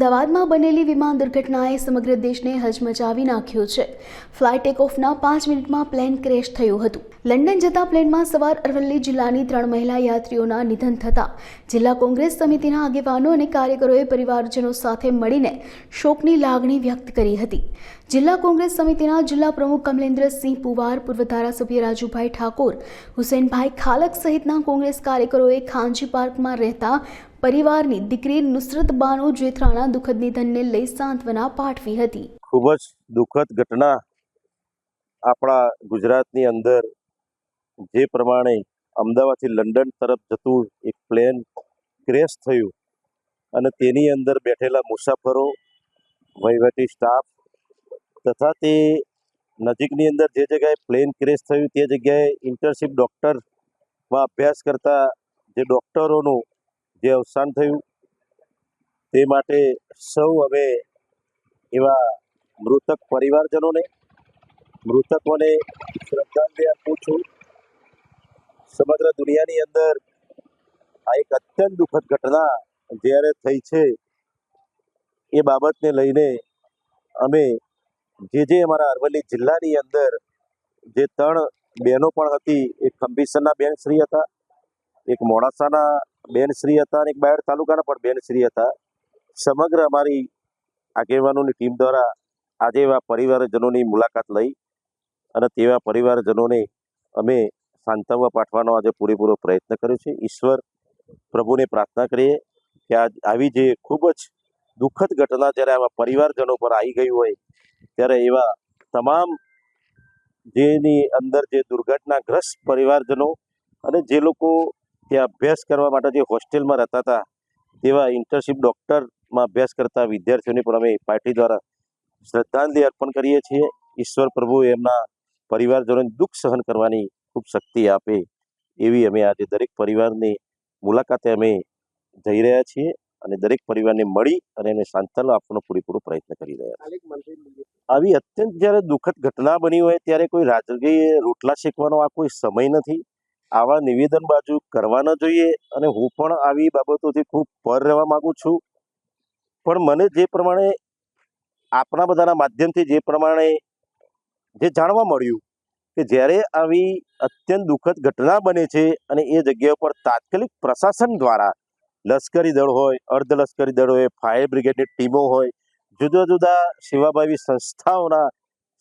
અમદાવાદમાં બનેલી વિમાન દુર્ઘટનાએ સમગ્ર દેશને હચમચાવી નાખ્યો છે. ફ્લાઇટ ટેકઓફના પાંચ મિનિટમાં પ્લેન ક્રેશ થયું હતું. લંડન જતા પ્લેનમાં સવાર અરવલ્લી જિલ્લાની ત્રણ મહિલા યાત્રીઓના નિધન થતાં. જિલ્લા કોંગ્રેસ સમિતિના આગેવાનો અને કાર્યકરોએ પરિવારજનો સાથે મળીને શોકની લાગણી વ્યક્ત કરી હતી. જિલ્લા કોંગ્રેસ સમિતિના જિલ્લા પ્રમુખ કમલેન્દ્રસિંહ પુવાર, પૂર્વ ધારાસભ્ય રાજુભાઈ ઠાકોર, હુસેનભાઈ ખાલક સહિતના કોંગ્રેસ કાર્યકરોએ ખાનજી પાર્કમાં રહેતા પરિવારની દીકરી નુસરત બાનો જેથરાણા દુઃખદ નિધનને લઈ સાંત્વના પાઠવી હતી. ખૂબ જ દુઃખદ ઘટના આપણા ગુજરાતની અંદર જે પ્રમાણે અમદાવાદથી લંડન તરફ જતું એક પ્લેન ક્રેશ થયું અને તેની અંદર બેઠેલા મુસાફરો, વહીવટી સ્ટાફ તથા તે નજીકની અંદર જે જગ્યાએ પ્લેન ક્રેશ થયું તે જગ્યાએ ઇન્ટર્નશીપ ડૉક્ટરમાં અભ્યાસ કરતા જે ડૉક્ટરોનું જે અવસાન થયું, તે માટે સૌ હવે એવા મૃતક પરિવારજનોને, મૃતકોને શ્રદ્ધાંજલિ આપું છું. સમગ્ર દુનિયાની અંદર આ એક અત્યંત દુઃખદ ઘટના જ્યારે થઈ છે, એ બાબતને લઈને અમે જે જે અમારા અરવલ્લી જિલ્લાની અંદર જે ત્રણ બહેનો પણ હતી, એક ખંભીસરના બેન શ્રી હતા, એક મોડાસાના બેન શ્રી હતા અને એક બાયડ તાલુકાના પણ બેન શ્રી હતા. સમગ્ર અમારી આગેવાનોની ટીમ દ્વારા આજે એવા પરિવારજનોની મુલાકાત લઈ અને તેવા પરિવારજનોને અમે સાંત્વવા પાઠવાનો આજે પૂરેપૂરો પ્રયત્ન કર્યો છે. ઈશ્વર પ્રભુને પ્રાર્થના કરીએ કે આ આવી જે ખૂબ જ દુઃખદ ઘટના જ્યારે આવા પરિવારજનો પર આવી ગઈ હોય, ત્યારે એવા તમામ જેની અંદર જે દુર્ઘટનાગ્રસ્ત પરિવારજનો અને જે લોકો ત્યાં અભ્યાસ કરવા માટે જે હોસ્ટેલમાં રહેતા હતા, તેવા ઇન્ટર્નશીપ ડૉક્ટરમાં અભ્યાસ કરતા વિદ્યાર્થીઓને પણ અમે પાર્ટી દ્વારા શ્રદ્ધાંજલિ અર્પણ કરીએ છીએ. ઈશ્વર પ્રભુ એમના પરિવારજનોને દુઃખ સહન કરવાની ખૂબ શક્તિ આપે એવી અમે આજે દરેક પરિવારની મુલાકાતે અમે જઈ રહ્યા છીએ અને દરેક પરિવારને મળી અને એને સાંત્વના આપવાનો પૂરેપૂરો પ્રયત્ન કરી રહ્યા આવી અત્યંત જ્યારે દુઃખદ ઘટના બની હોય ત્યારે કોઈ રાજકીય રોટલા શેકવાનો આ કોઈ સમય નથી. આવા નિવેદન બાજુ કરવા ન જોઈએ અને હું પણ આવી બાબતોથી ખૂબ પર રહેવા માગું છું. પણ મને જે પ્રમાણે આપણા બધાના માધ્યમથી જે પ્રમાણે જે જાણવા મળ્યું કે જ્યારે આવી અત્યંત દુઃખદ ઘટના બને છે અને એ જગ્યા ઉપર તાત્કાલિક પ્રશાસન દ્વારા લશ્કરી દળ હોય, અર્ધ લશ્કરી દળ હોય, ફાયર બ્રિગેડની ટીમો હોય, જુદા જુદા સેવાભાવી સંસ્થાઓના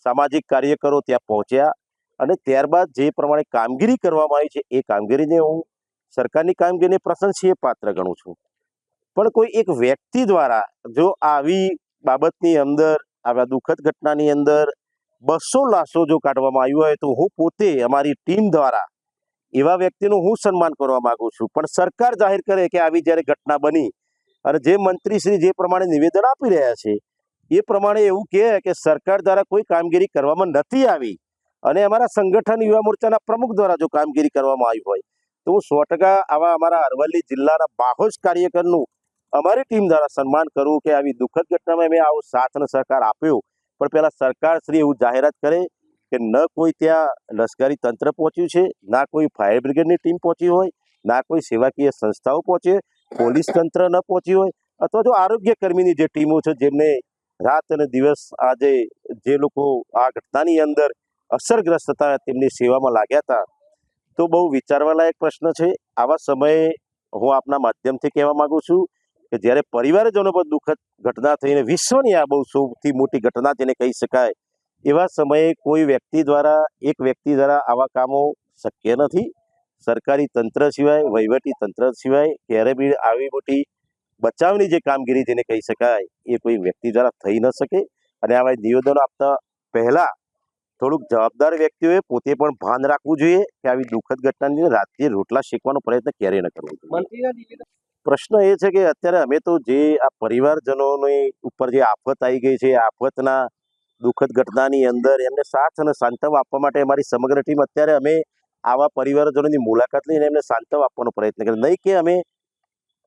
સામાજિક કાર્યકરો ત્યાં પહોંચ્યા અને ત્યારબાદ જે પ્રમાણે કામગીરી કરવામાં આવી છે, એ કામગીરીને હું સરકારની કામગીરીને પ્રશંસીય પાત્ર ગણું છું. પણ કોઈ એક વ્યક્તિ દ્વારા જો આવી બાબતની અંદર, આવા દુઃખદ ઘટનાની અંદર બસો લાશો જો કાઢવામાં આવ્યું હોય, તો હું પોતે અમારી ટીમ દ્વારા એવા વ્યક્તિનું હું સન્માન કરવા માગું છું. પણ સરકાર જાહેર કરે કે આવી જ્યારે ઘટના બની અને જે મંત્રીશ્રી જે પ્રમાણે નિવેદન આપી રહ્યા છે, એ પ્રમાણે એવું કહે કે સરકાર દ્વારા કોઈ કામગીરી કરવામાં નથી આવી. અને અમારા સંગઠન યુવા મોરચાના પ્રમુખ દ્વારા જો કામગીરી કરવામાં આવી હોય, તો હું સો આવા અમારા અરવલ્લી જિલ્લાના બાહોશ કાર્યકરનું અમારી ટીમ દ્વારા સન્માન કરું કે આવી દુઃખદ ઘટનામાં મેં આવો સાથ અને સહકાર આપ્યો. પણ પહેલાં સરકાર શ્રી એવું જાહેરાત કરે કે ન કોઈ ત્યાં લશ્કરી તંત્ર પહોંચ્યું છે, ના કોઈ ફાયર બ્રિગેડની ટીમ પહોંચી હોય, ના કોઈ સેવાકીય સંસ્થાઓ પહોંચે, પોલીસ તંત્ર ન પહોંચી હોય, અથવા જો આરોગ્ય કર્મીની જે ટીમો છે જેમને રાત અને દિવસ આજે જે લોકો આ ઘટનાની અંદર અસરગ્રસ્ત હતા, તેમની સેવામાં લાગ્યા હતા. તો બહુ વિચારવાલાયક પ્રશ્ન છે. આવા સમયે હું આપના માધ્યમથી કહેવા માગું છું કે જ્યારે પરિવારજનો પર દુઃખદ ઘટના થઈને વિશ્વની આ બહુ સૌથી મોટી ઘટના જેને કહી શકાય, એવા સમયે કોઈ વ્યક્તિ દ્વારા, એક વ્યક્તિ દ્વારા આવા કામો શક્ય નથી. સરકારી તંત્ર સિવાય, વહીવટી તંત્ર સિવાય, ક્યારે બી આવી મોટી બચાવની જે કામગીરી જેને કહી શકાય, એ કોઈ વ્યક્તિ દ્વારા થઈ ન શકે. અને આવા નિવેદનો આપતા પહેલાં થોડુંક જવાબદાર વ્યક્તિઓએ પોતે પણ ભાન રાખવું જોઈએ કે આવી દુઃખદ ઘટનાની રાત્રે રોટલા શેકવાનો પ્રયત્ન ક્યારેય ન કરવો જોઈએ. પ્રશ્ન એ છે કે અત્યારે અમે તો જે આ પરિવારજનોની ઉપર જે આફત આવી ગઈ છે આફતના દુઃખદ ઘટનાની અંદર એમને સાથ અને સાંત્વન આપવા માટે અમારી સમગ્ર ટીમ અત્યારે અમે આવા પરિવારજનોની મુલાકાત લઈને એમને સાંત્વ આપવાનો પ્રયત્ન કર્યો નહીં કે અમે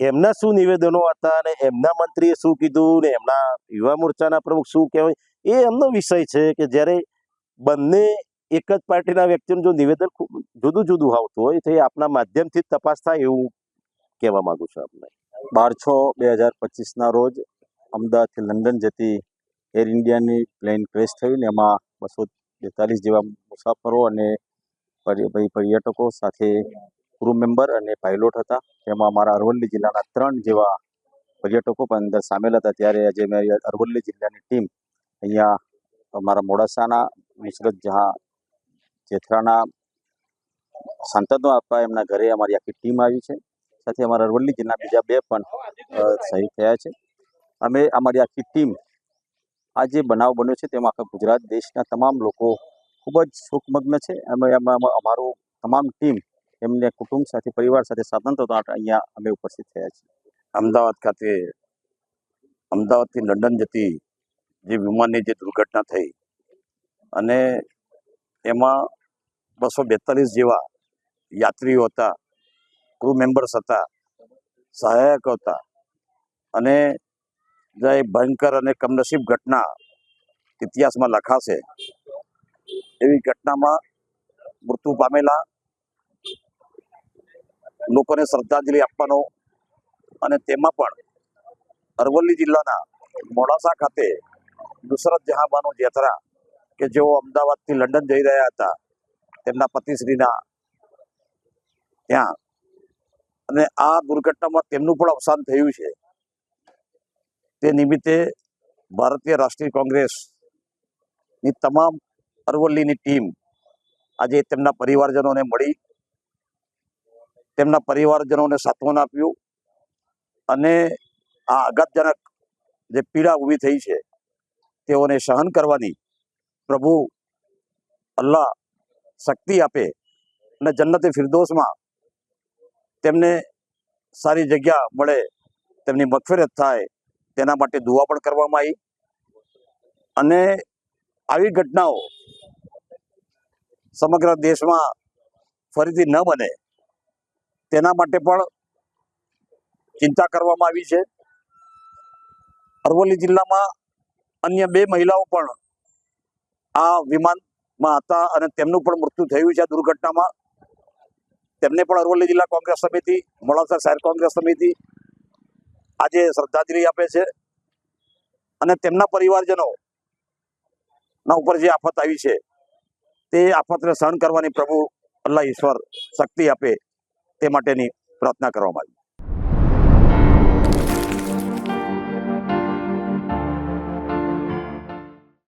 એમના શું નિવેદનો હતા અને એમના મંત્રીએ શું કીધું ને એમના યુવા મોરચાના પ્રમુખ શું કહેવાય એ એમનો વિષય છે કે જ્યારે બંને એક જ પાર્ટીના વ્યક્તિનું જો નિવેદન ખૂબ જુદું જુદું આવતું હોય તો એ આપના માધ્યમથી તપાસ થાય એવું કહેવા માગું છું આપને. બાર છ બે હજાર પચીસના રોજ અમદાવાદથી લંડન જતી એર ઇન્ડિયાની પ્લેન ક્રેશ થયું ને એમાં બસો બેતાલીસ જેવા મુસાફરો અને પર્યટકો સાથે ક્રૂ મેમ્બર અને પાયલોટ હતા. તેમાં અમારા અરવલ્લી જિલ્લાના ત્રણ જેવા પર્યટકો પણ અંદર સામેલ હતા. ત્યારે આજે મેં અરવલ્લી જિલ્લાની ટીમ અહીંયા અમારા મોડાસાના નુસરત જહાં જેથરાના સાંતદનો આપવા એમના ઘરે અમારી આખી ટીમ આવી છે. સાથે અમારા અરવલ્લી જિલ્લા બીજા બે પણ શહીદ થયા છે. અમે અમારી આખી ટીમ આ જે બનાવ બન્યો છે તેમાં આખા ગુજરાત દેશના તમામ લોકો ખૂબ જ શોકમગ્ન છે. અમે અમારું તમામ ટીમ એમને કુટુંબ સાથે, પરિવાર સાથે સ્વતંત્રતા અહીંયા અમે ઉપસ્થિત થયા છીએ. અમદાવાદ ખાતે અમદાવાદથી લંડન જતી જે વિમાનની જે દુર્ઘટના થઈ અને એમાં બસો બેતાલીસ જેવા યાત્રીઓ હતા ક્રૂ મેમ્બર્સ હતા, સહાયક હતા. અને જે ભયંકર અને કમનસીબ ઘટના ઇતિહાસમાં લખાશે, એવી ઘટનામાં મૃત્યુ પામેલા લોકોને શ્રદ્ધાંજલિ આપવાનો અને તેમાં પણ અરવલ્લી જિલ્લાના મોડાસા ખાતે નુસરત જહાંબાનો જેથરા કે જેઓ અમદાવાદથી લંડન જઈ રહ્યા હતા, તેમના પતિશ્રીના ત્યાં. અને આ દુર્ઘટનામાં તેમનું પણ અવસાન થયું છે. તે નિમિત્તે ભારતીય રાષ્ટ્રીય કોંગ્રેસની તમામ અરવલ્લીની ટીમ આજે તેમના પરિવારજનોને મળી, તેમના પરિવારજનોને સાંત્વન આપ્યું અને આ આઘાતજનક જે પીડા ઊભી થઈ છે, તેઓને સહન કરવાની પ્રભુ અલ્લાહ શક્તિ આપે અને જન્નતે ફિરદોસમાં તેમને સારી જગ્યા મળે, તેમની મગફરત થાય, તેના માટે દુઆ પણ કરવામાં આવી. અને આવી ઘટનાઓ સમગ્ર દેશમાં ફરીથી ન બને, તેના માટે પણ ચિંતા કરવામાં આવી છે. અરવલ્લી જિલ્લામાં અન્ય બે મહિલાઓ પણ આ વિમાનમાં હતા અને તેમનું પણ મૃત્યુ થયું છે આ દુર્ઘટનામાં. તેમને પણ અરવલ્લી જિલ્લા કોંગ્રેસ સમિતિ, મોડાસા શહેર કોંગ્રેસ સમિતિ આજે શ્રદ્ધાંજલિ આપે છે. અને તેમના પરિવારજનો ના ઉપર જે આફત આવી છે, તે આફતને સહન કરવાની પ્રભુ અલ્લાહ ઈશ્વર શક્તિ આપે તે માટેની પ્રાર્થના કરવામાં આવી.